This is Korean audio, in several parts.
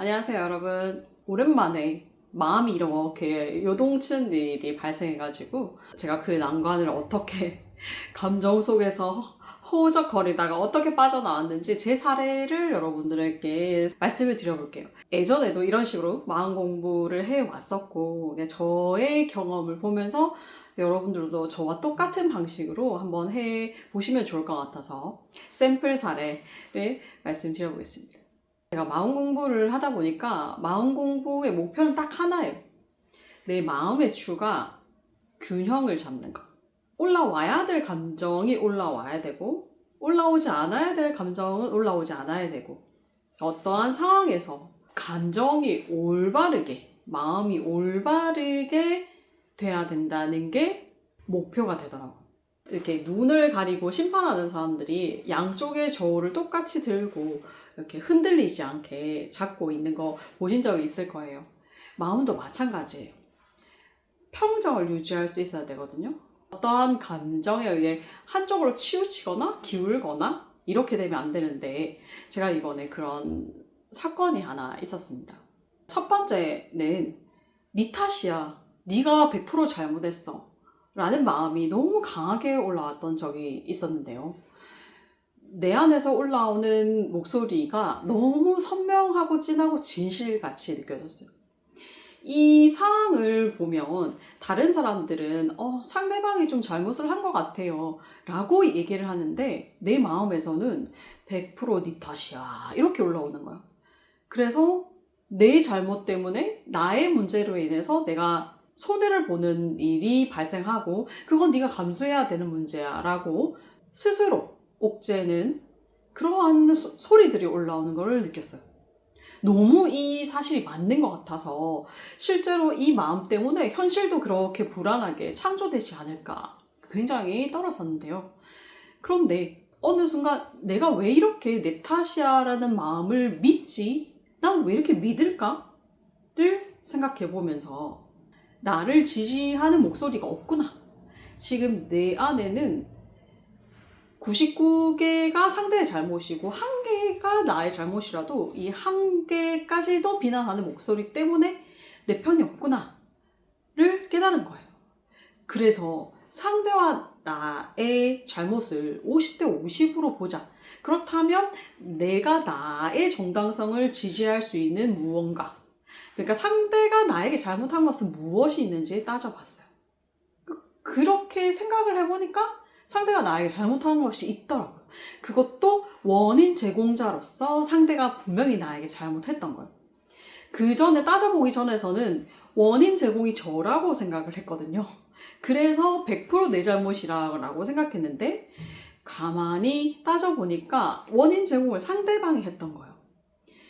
안녕하세요, 여러분. 오랜만에 마음이 이렇게 요동치는 일이 발생해가지고 제가 그 난관을 어떻게 감정 속에서 허우적거리다가 어떻게 빠져나왔는지 제 사례를 여러분들에게 말씀을 드려볼게요. 예전에도 이런 식으로 마음 공부를 해왔었고 저의 경험을 보면서 여러분들도 저와 똑같은 방식으로 한번 해 보시면 좋을 것 같아서 샘플 사례를 말씀드려보겠습니다. 제가 마음 공부를 하다 보니까 마음 공부의 목표는 딱 하나예요. 내 마음의 주가 균형을 잡는 것. 올라와야 될 감정이 올라와야 되고, 올라오지 않아야 될 감정은 올라오지 않아야 되고, 어떠한 상황에서 감정이 올바르게, 마음이 올바르게 돼야 된다는 게 목표가 되더라고요. 이렇게 눈을 가리고 심판하는 사람들이 양쪽의 저울을 똑같이 들고 이렇게 흔들리지 않게 잡고 있는 거 보신 적이 있을 거예요. 마음도 마찬가지예요. 평정을 유지할 수 있어야 되거든요. 어떠한 감정에 의해 한쪽으로 치우치거나 기울거나 이렇게 되면 안 되는데 제가 이번에 그런 사건이 하나 있었습니다. 첫 번째는 네 탓이야. 네가 100% 잘못했어. 라는 마음이 너무 강하게 올라왔던 적이 있었는데요. 내 안에서 올라오는 목소리가 너무 선명하고 진하고 진실같이 느껴졌어요. 이 상황을 보면 다른 사람들은 어, 상대방이 좀 잘못을 한 것 같아요. 라고 얘기를 하는데 내 마음에서는 100%네 탓이야. 이렇게 올라오는 거야. 그래서 내 잘못 때문에 나의 문제로 인해서 내가 손해를 보는 일이 발생하고 그건 네가 감수해야 되는 문제야 라고 스스로 옥죄는 그러한 소, 소리들이 올라오는 걸 느꼈어요. 너무 이 사실이 맞는 것 같아서 실제로 이 마음 때문에 현실도 그렇게 불안하게 창조되지 않을까 굉장히 떨었었는데요. 그런데 어느 순간 내가 왜 이렇게 내 탓이야라는 마음을 믿지? 난 왜 이렇게 믿을까?를 생각해 보면서 나를 지지하는 목소리가 없구나. 지금 내 안에는 99개가 상대의 잘못이고 한 개가 나의 잘못이라도 이 한 개까지도 비난하는 목소리 때문에 내 편이 없구나를 깨달은 거예요. 그래서 상대와 나의 잘못을 50대 50으로 보자. 그렇다면 내가 나의 정당성을 지지할 수 있는 무언가. 그러니까 상대가 나에게 잘못한 것은 무엇이 있는지 따져봤어요. 그- 그렇게 생각을 해보니까 상대가 나에게 잘못한 것이 있더라고요. 그것도 원인 제공자로서 상대가 분명히 나에게 잘못했던 거예요. 그 전에 따져보기 전에서는 원인 제공이 저라고 생각을 했거든요. 그래서 100%내 잘못이라고 생각했는데, 가만히 따져보니까 원인 제공을 상대방이 했던 거예요.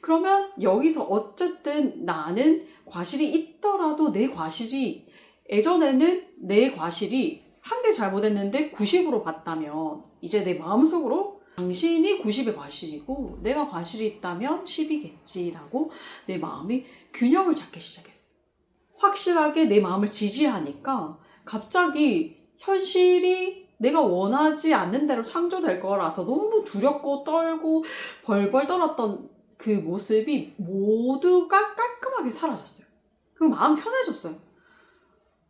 그러면 여기서 어쨌든 나는 과실이 있더라도 내 과실이 예전에는 내 과실이 한 개 잘못했는데 90으로 봤다면 이제 내 마음속으로 당신이 90의 과실이고 내가 과실이 있다면 10이겠지라고 내 마음이 균형을 잡기 시작했어요. 확실하게 내 마음을 지지하니까 갑자기 현실이 내가 원하지 않는 대로 창조될 거라서 너무 두렵고 떨고 벌벌 떨었던 그 모습이 모두가 깔끔하게 사라졌어요. 그 마음 편해졌어요.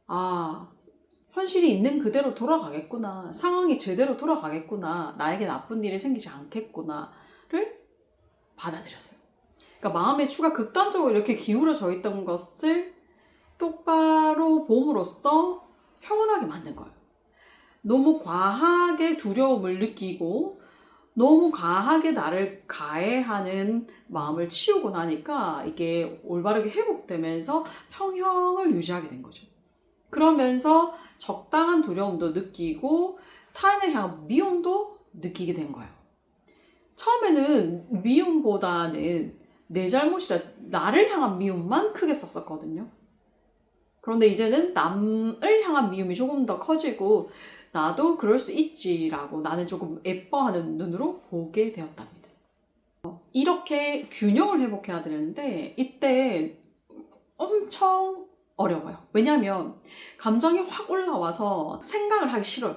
아, 현실이 있는 그대로 돌아가겠구나. 상황이 제대로 돌아가겠구나. 나에게 나쁜 일이 생기지 않겠구나를 받아들였어요. 그러니까 마음의 추가 극단적으로 이렇게 기울어져 있던 것을 똑바로 봄으로써 평온하게 만든 거예요. 너무 과하게 두려움을 느끼고 너무 과하게 나를 가해하는 마음을 치우고 나니까 이게 올바르게 회복되면서 평형을 유지하게 된 거죠. 그러면서 적당한 두려움도 느끼고 타인을 향한 미움도 느끼게 된 거예요. 처음에는 미움보다는 내 잘못이라 나를 향한 미움만 크게 썼었거든요. 그런데 이제는 남을 향한 미움이 조금 더 커지고 나도 그럴 수 있지라고 나는 조금 예뻐하는 눈으로 보게 되었답니다. 이렇게 균형을 회복해야 되는데 이때 엄청 어려워요. 왜냐하면 감정이 확 올라와서 생각을 하기 싫어요.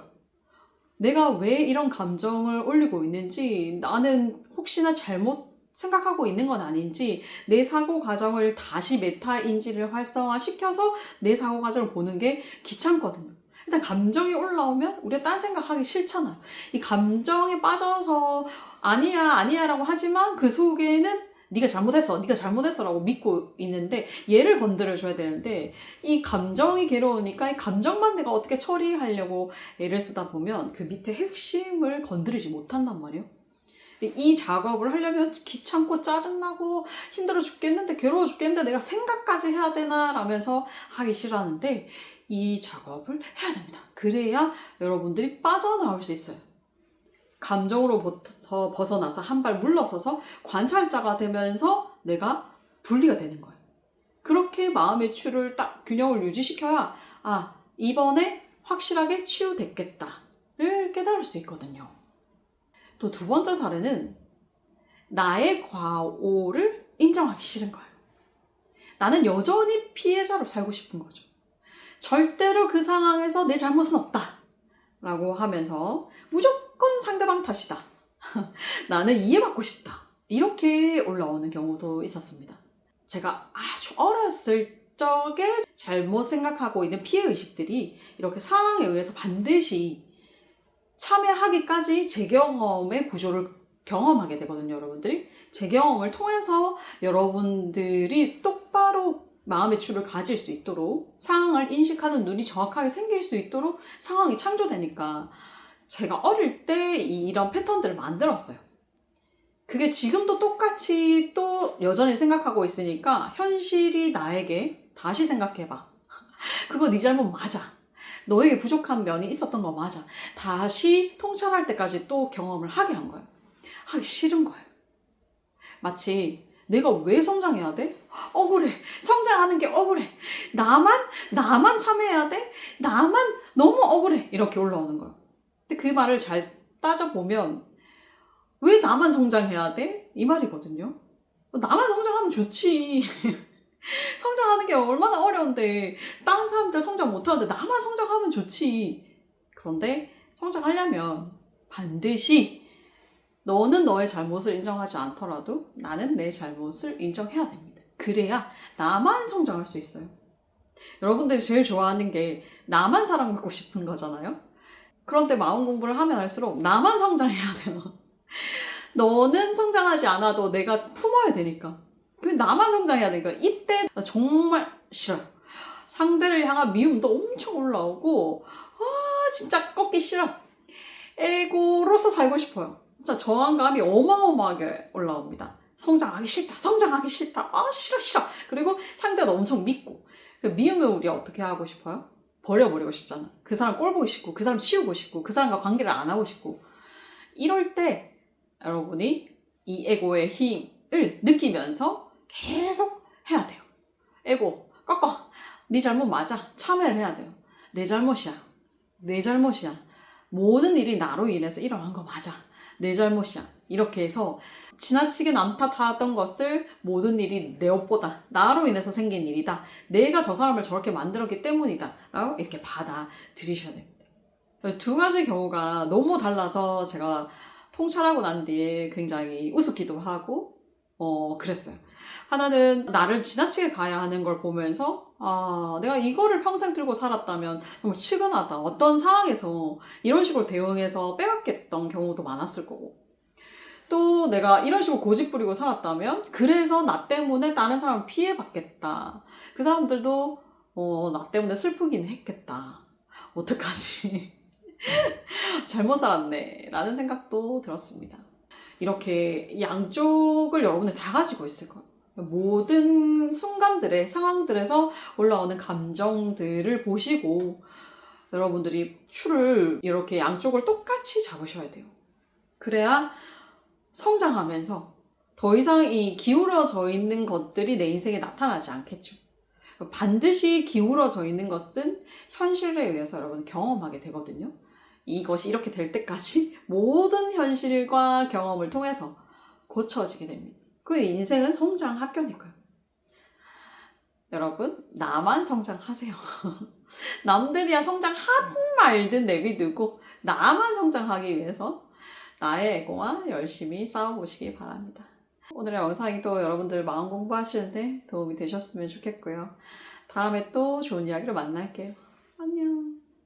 내가 왜 이런 감정을 올리고 있는지 나는 혹시나 잘못 생각하고 있는 건 아닌지 내 사고 과정을 다시 메타 인지를 활성화시켜서 내 사고 과정을 보는 게 귀찮거든요. 일단 감정이 올라오면 우리가 딴 생각하기 싫잖아요. 이 감정에 빠져서 아니야 아니야라고 하지만 그 속에는 네가 잘못했어 네가 잘못했어라고 믿고 있는데 얘를 건드려 줘야 되는데 이 감정이 괴로우니까 이 감정만 내가 어떻게 처리하려고 애를 쓰다 보면 그 밑에 핵심을 건드리지 못한단 말이에요. 이 작업을 하려면 귀찮고 짜증나고 힘들어 죽겠는데 괴로워 죽겠는데 내가 생각까지 해야 되나 라면서 하기 싫어하는데 이 작업을 해야 됩니다. 그래야 여러분들이 빠져나올 수 있어요. 감정으로부터 벗어나서 한 발 물러서서 관찰자가 되면서 내가 분리가 되는 거예요. 그렇게 마음의 추를 딱 균형을 유지시켜야 아 이번에 확실하게 치유됐겠다를 깨달을 수 있거든요. 또 두 번째 사례는 나의 과오를 인정하기 싫은 거예요. 나는 여전히 피해자로 살고 싶은 거죠. 절대로 그 상황에서 내 잘못은 없다. 라고 하면서 무조건 상대방 탓이다. 나는 이해받고 싶다. 이렇게 올라오는 경우도 있었습니다. 제가 아주 어렸을 적에 잘못 생각하고 있는 피해 의식들이 이렇게 상황에 의해서 반드시 참여하기까지 제 경험의 구조를 경험하게 되거든요, 여러분들이. 제 경험을 통해서 여러분들이 똑바로 마음의 추를 가질 수 있도록 상황을 인식하는 눈이 정확하게 생길 수 있도록 상황이 창조되니까 제가 어릴 때 이런 패턴들을 만들었어요. 그게 지금도 똑같이 또 여전히 생각하고 있으니까 현실이 나에게 다시 생각해봐. 그거 네 잘못 맞아. 너에게 부족한 면이 있었던 거 맞아. 다시 통찰할 때까지 또 경험을 하게 한 거예요. 하기 싫은 거예요. 마치 내가 왜 성장해야 돼? 억울해. 성장하는 게 억울해. 나만, 나만 참여해야 돼? 나만 너무 억울해. 이렇게 올라오는 거예요. 근데 그 말을 잘 따져보면, 왜 나만 성장해야 돼? 이 말이거든요. 나만 성장하면 좋지. 성장하는 게 얼마나 어려운데, 다른 사람들 성장 못하는데 나만 성장하면 좋지. 그런데 성장하려면 반드시 너는 너의 잘못을 인정하지 않더라도 나는 내 잘못을 인정해야 됩니다. 그래야 나만 성장할 수 있어요. 여러분들이 제일 좋아하는 게 나만 사랑받고 싶은 거잖아요. 그런데 마음 공부를 하면 할수록 나만 성장해야 돼요. 너는 성장하지 않아도 내가 품어야 되니까. 그 나만 성장해야 되니까 이때 나 정말 싫어요. 상대를 향한 미움도 엄청 올라오고 아 진짜 꺾기 싫어. 에고로서 살고 싶어요. 진짜 저항감이 어마어마하게 올라옵니다. 성장하기 싫다. 성장하기 싫다. 아, 싫어, 싫어. 그리고 상대도 엄청 믿고. 그 미우면 우리 어떻게 하고 싶어요? 버려버리고 싶잖아. 그 사람 꼴 보기 싶고, 그 사람 치우고 싶고, 그 사람과 관계를 안 하고 싶고. 이럴 때 여러분이 이 에고의 힘을 느끼면서 계속 해야 돼요. 에고, 꺾어. 네 잘못 맞아. 참여를 해야 돼요. 내 잘못이야. 내 잘못이야. 모든 일이 나로 인해서 일어난 거 맞아. 내 잘못이야. 이렇게 해서 지나치게 남 탓하던 것을 모든 일이 내 옷보다 나로 인해서 생긴 일이다. 내가 저 사람을 저렇게 만들었기 때문이다. 라고 이렇게 받아들이셔야 됩니다. 두 가지 경우가 너무 달라서 제가 통찰하고 난 뒤에 굉장히 우습기도 하고, 어, 그랬어요. 하나는 나를 지나치게 가야 하는 걸 보면서, 아, 내가 이거를 평생 들고 살았다면 정말 측은하다. 어떤 상황에서 이런 식으로 대응해서 빼앗겼던 경우도 많았을 거고. 또 내가 이런 식으로 고집 부리고 살았다면, 그래서 나 때문에 다른 사람을 피해 받겠다. 그 사람들도, 어, 나 때문에 슬프긴 했겠다. 어떡하지? 잘못 살았네. 라는 생각도 들었습니다. 이렇게 양쪽을 여러분들 다 가지고 있을 거예요. 모든 순간들의 상황들에서 올라오는 감정들을 보시고 여러분들이 추를 이렇게 양쪽을 똑같이 잡으셔야 돼요. 그래야 성장하면서 더 이상 이 기울어져 있는 것들이 내 인생에 나타나지 않겠죠. 반드시 기울어져 있는 것은 현실에 의해서 여러분 경험하게 되거든요. 이것이 이렇게 될 때까지 모든 현실과 경험을 통해서 고쳐지게 됩니다. 그 인생은 성장 학교니까요. 여러분, 나만 성장하세요. 남들이야 성장하든 말든 내비두고 나만 성장하기 위해서 나의 에고와 열심히 싸워보시기 바랍니다. 오늘의 영상이 또 여러분들 마음 공부하시는데 도움이 되셨으면 좋겠고요. 다음에 또 좋은 이야기로 만날게요.